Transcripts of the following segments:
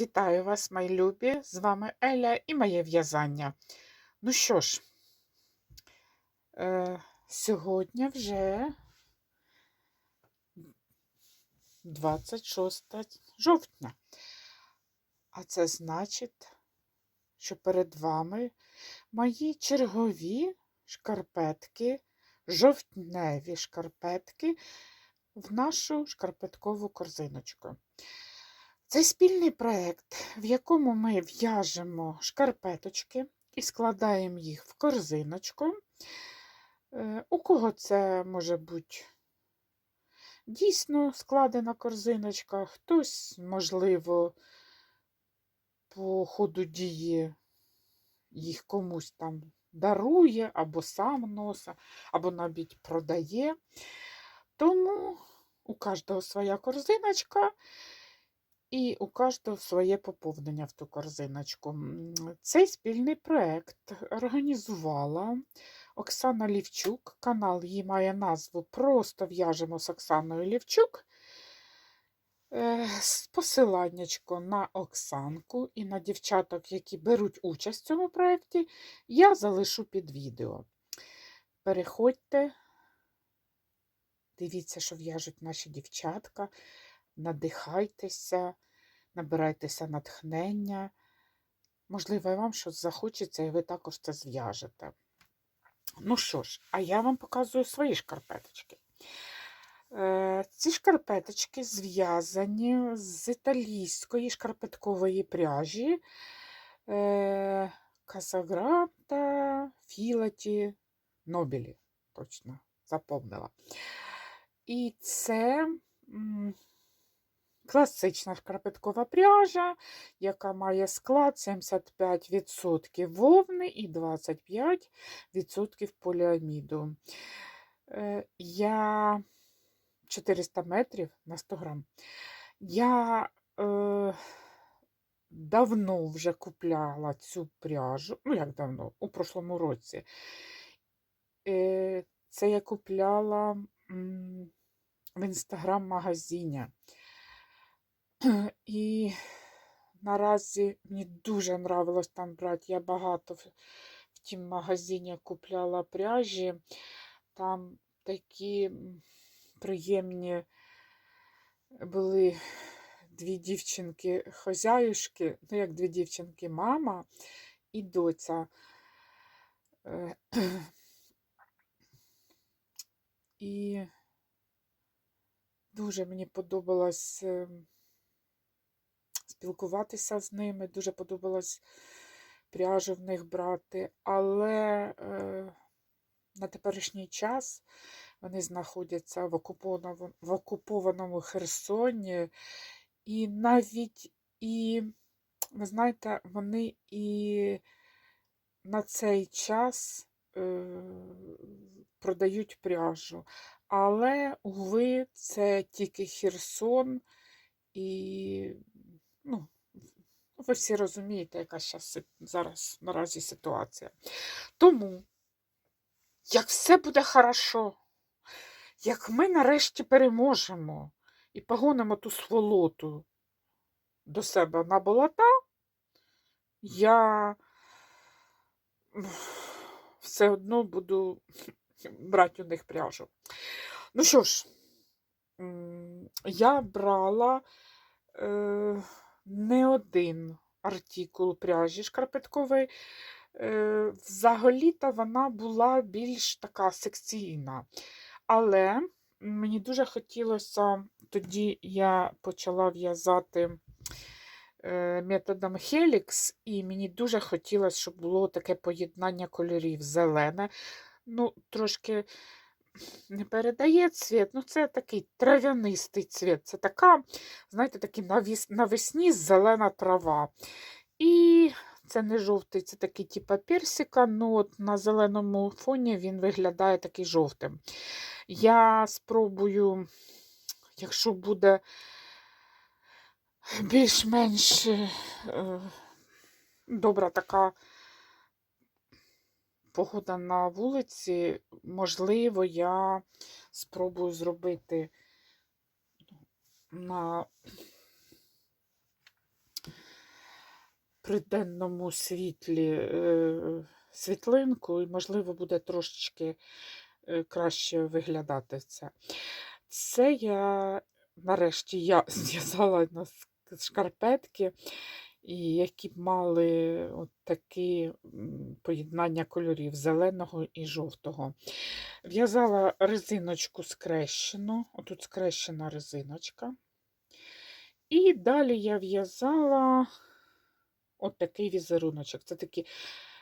Вітаю вас, мої любі! З вами Еля і моє в'язання. Ну що ж, е, сьогодні вже 26 жовтня. А це значить, що перед вами мої чергові шкарпетки, жовтневі шкарпетки в нашу шкарпеткову корзиночку. Це спільний проєкт, в якому ми в'яжемо шкарпеточки і складаємо їх в корзиночку. Е, У кого це може бути дійсно складена корзиночка, хтось, можливо, по ходу дії їх комусь там дарує, або сам носить, або навіть продає. Тому у кожного своя корзиночка. І у кожного своє поповнення в ту корзиночку. Цей спільний проєкт організувала Оксана Лівчук. Канал її має назву Просто в'яжемо з Оксаною Лівчук. Е, Посиланнячко на Оксанку і на дівчаток, які беруть участь в цьому проєкті, я залишу під відео. Переходьте, дивіться, що в'яжуть наші дівчатка надихайтеся, набирайтеся натхнення. Можливо, вам щось захочеться, і ви також це зв'яжете. Ну що ж, а я вам показую свої шкарпеточки. Е, Ці шкарпеточки зв'язані з італійської шкарпеткової пряжі Казагранта Філаті Нобілі. Точно запомнила. І це класична шкарпеткова пряжа, яка має склад 75% вовни і 25% поліаміду. Е, Я 400 метрів на 100 грам. Я е, давно вже купляла цю пряжу, ну як давно, у прошлому році. Е, Це я купляла в інстаграм-магазині. І наразі мені дуже нравилось там брати. Я багато в, в тім магазині купляла пряжі. Там такі приємні були дві дівчинки хозяюшки, ну як дві дівчинки, мама і доця. Е, І дуже мені подобалось е, спілкуватися з ними, дуже подобалось пряжу в них брати, але е, на теперішній час вони знаходяться в окупованому, в окупованому Херсоні, і навіть і, ви знаєте, вони і на цей час е, продають пряжу. Але, уви, це тільки Херсон, і ну, ви всі розумієте, яка зараз наразі ситуація. Тому, як все буде хорошо, як ми нарешті переможемо і погонимо ту сволоту до себе на болота, я все одно буду брати у них пряжу. Ну що ж, я брала е, не один артикул пряжі шкарпеткової. Е, Взагалі-то вона була більш така секційна. Але мені дуже хотілося, тоді я почала в'язати е, методом Helix, і мені дуже хотілося, щоб було таке поєднання кольорів зелене. Ну, трошки не передає цвіт, ну це такий трав'янистий цвіт. Це така, знаєте, такий навесні зелена трава. І це не жовтий, це такий типу персика, ну от на зеленому фоні він виглядає такий жовтим. Я спробую, якщо буде більш-менш е, добра така погода на вулиці, можливо, я спробую зробити на при денному світлі е, світлинку, і, можливо, буде трошечки е, краще виглядати це. Це я нарешті я зв'язала на шкарпетки, і які б мали от такі поєднання кольорів зеленого і жовтого. В'язала резиночку скрещену, отут скрещена резиночка. І далі я в'язала от візеруночок. Це такі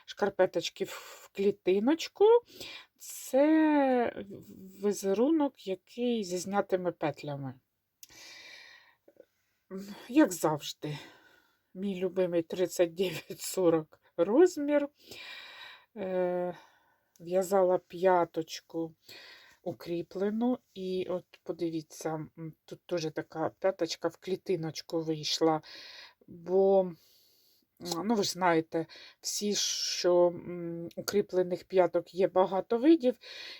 шкарпеточки в клітиночку. Це візерунок, який зі знятими петлями. Як завжди, мій любимий 39-40 розмір. Е, В'язала п'яточку укріплену. І от подивіться, тут теж така п'яточка в клітиночку вийшла. Бо, ну ви ж знаєте, всі, що укріплених п'яток є багато видів.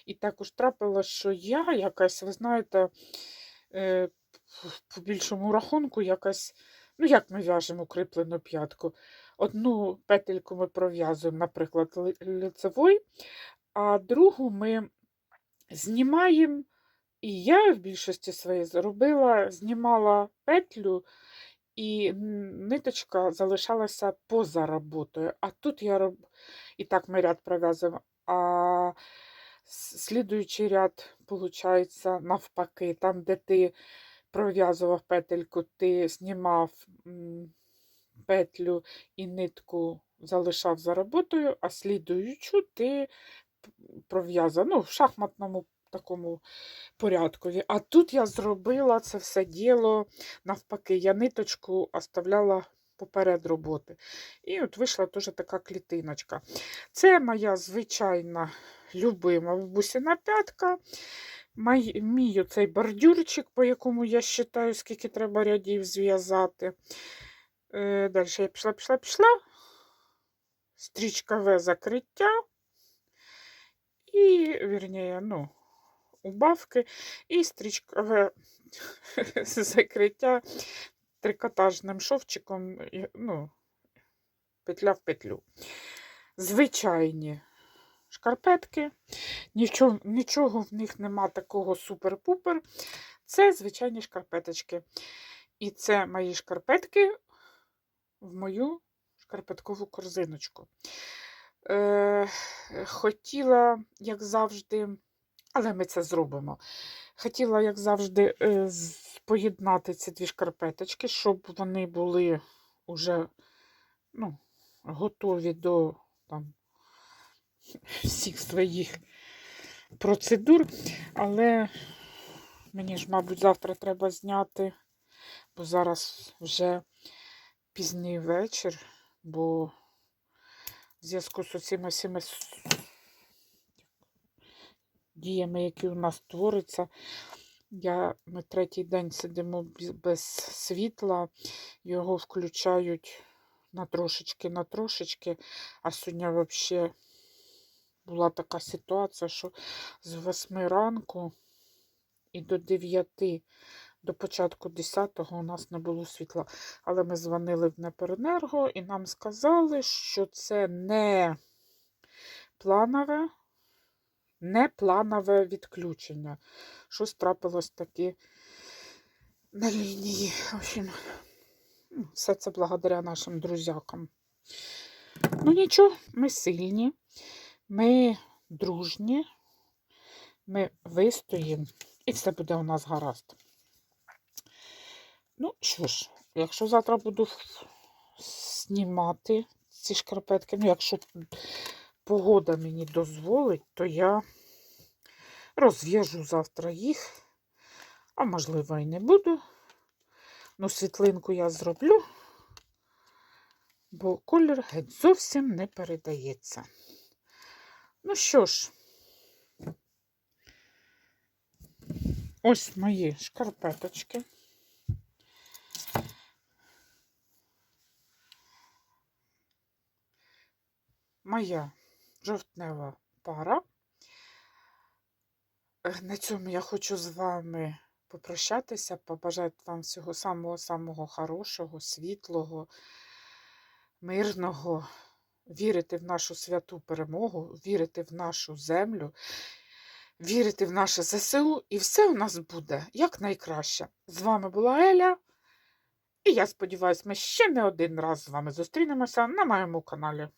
І також трапилось, що я якась, ви знаєте, е, по більшому рахунку якась, ну як ми в'яжемо укріплену п'ятку? Одну петельку ми пров'язуємо, наприклад, ли- лицевой, а другу ми знімаємо. І я в більшості своїй зробила, знімала петлю, і ниточка залишалася поза роботою. А тут я роб... і так ми ряд пров'язуємо. А слідуючий ряд, виходить, навпаки, там, де ти пров'язував петельку, ти знімав петлю і нитку залишав за роботою, а слідуючу ти пров'язав ну, в шахматному такому порядкові. А тут я зробила це все діло навпаки, я ниточку оставляла поперед роботи. І от вийшла теж така клітиночка. Це моя звичайна любима бабусіна п'ятка. Мій, мій оцей бордюрчик, по якому я вважаю, скільки треба рядів зв'язати. Е, далі я пішла, пішла, пішла. Стрічкове закриття. І, вірніше, ну, убавки, і стрічкове закриття трикотажним шовчиком, ну, петля в петлю. Звичайні шкарпетки, нічого, нічого в них нема такого супер-пупер. Це звичайні шкарпеточки. І це мої шкарпетки в мою шкарпеткову корзиночку. Е, хотіла, як завжди, але ми це зробимо. Хотіла, як завжди, е, поєднати ці дві шкарпеточки, щоб вони були уже ну, готові до там, всіх своїх процедур. Але мені ж, мабуть, завтра треба зняти, бо зараз вже пізній вечір, бо в зв'язку з цими всіми діями, які у нас творяться, я, ми третій день сидимо без світла, його включають на трошечки, на трошечки, а сьогодні взагалі була така ситуація, що з 8 ранку і до 9, до початку 10 у нас не було світла. Але ми дзвонили в Неперенерго і нам сказали, що це не планове, не планове відключення. Щось трапилось таке на лінії. В общем, ну, все це благодаря нашим друзякам. Ну нічого, ми сильні, ми дружні, ми вистоїмо, і все буде у нас гаразд. Ну що ж, якщо завтра буду знімати ці шкарпетки, ну, якщо погода мені дозволить, то я розв'яжу завтра їх, а можливо і не буду. Ну, світлинку я зроблю, бо колір геть зовсім не передається. Ну що ж, ось мої шкарпеточки. Моя жовтнева пара. Е, На цьому я хочу з вами попрощатися, побажати вам всього самого-самого хорошого, світлого, мирного, вірити в нашу святу перемогу, вірити в нашу землю, вірити в наше ЗСУ, і все у нас буде якнайкраще. З вами була Еля. І я сподіваюся, ми ще не один раз з вами зустрінемося на моєму каналі.